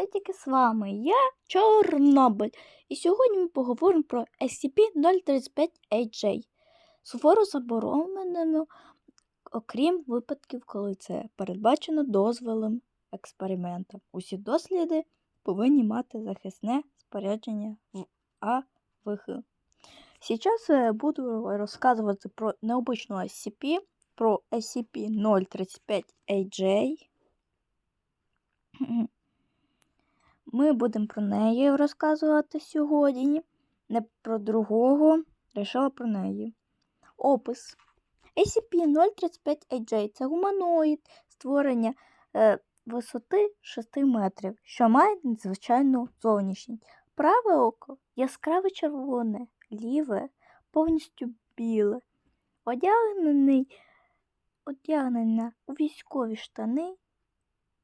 етики з вами я Чорнобиль. І сьогодні ми поговоримо про SCP-035-AJ. Суворо забороненому, окрім випадків, коли це передбачено дозволом експериментом. Усі досліди повинні мати захисне спорядження в АВХ. Сейчас я буду розказувати про необычну SCP, про SCP-035-AJ. Ми будемо про неї розказувати сьогодні. Не про другого, лише про неї. Опис. SCP-035-AJ це гуманоїд створення е, висоти 6 метрів, що має надзвичайну зовнішність. Праве око яскраве червоне, ліве повністю біле. Одягнений, одягнена у військові штани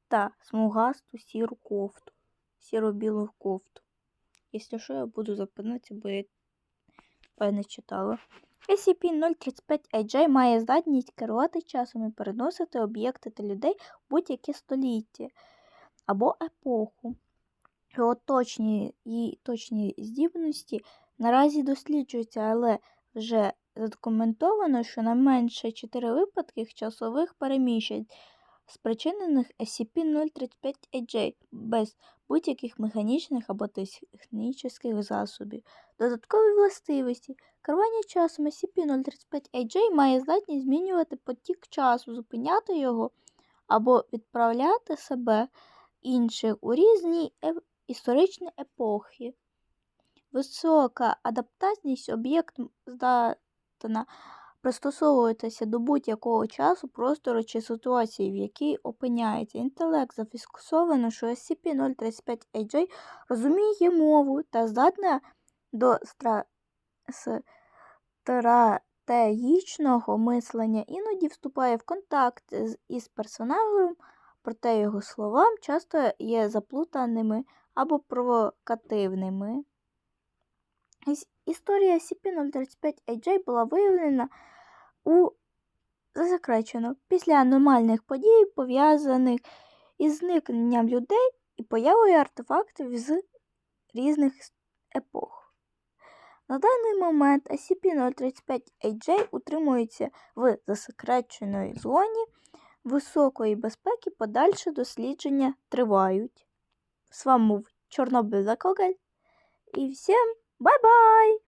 та смугасту сіру кофту, сіро-білу кофту. Якщо що, я буду запинатися, бо я не читала. SCP-035-AJ має здатність керувати часом і переносити об'єкти та людей в будь-яке століття або епоху. Його точні, її точні здібності наразі досліджуються, але вже задокументовано, що на менше 4 випадки часових переміщень, спричинених SCP-035-AJ без будь-яких механічних або технічних засобів. Додаткові властивості. Керування часом SCP-035-AJ має здатність змінювати потік часу, зупиняти його або відправляти себе інших у різні е історичні епохи. Висока адаптаційність об'єкт здатна пристосовуватися до будь-якого часу, простору чи ситуації, в якій опиняється. Інтелект зафіксовано, що SCP-035-AJ розуміє мову та здатна до стратегічного мислення, іноді вступає в контакт із персонажем, проте його словам часто є заплутаними або провокативними. Історія SCP-035-AJ була виявлена у засекречено після аномальних подій, пов'язаних із зникненням людей і появою артефактів з різних епох. На даний момент SCP-035-AJ утримується в засекреченої зоні високої безпеки, подальше дослідження тривають. З вами був Чорнобиль Закогаль. І всім бай-бай!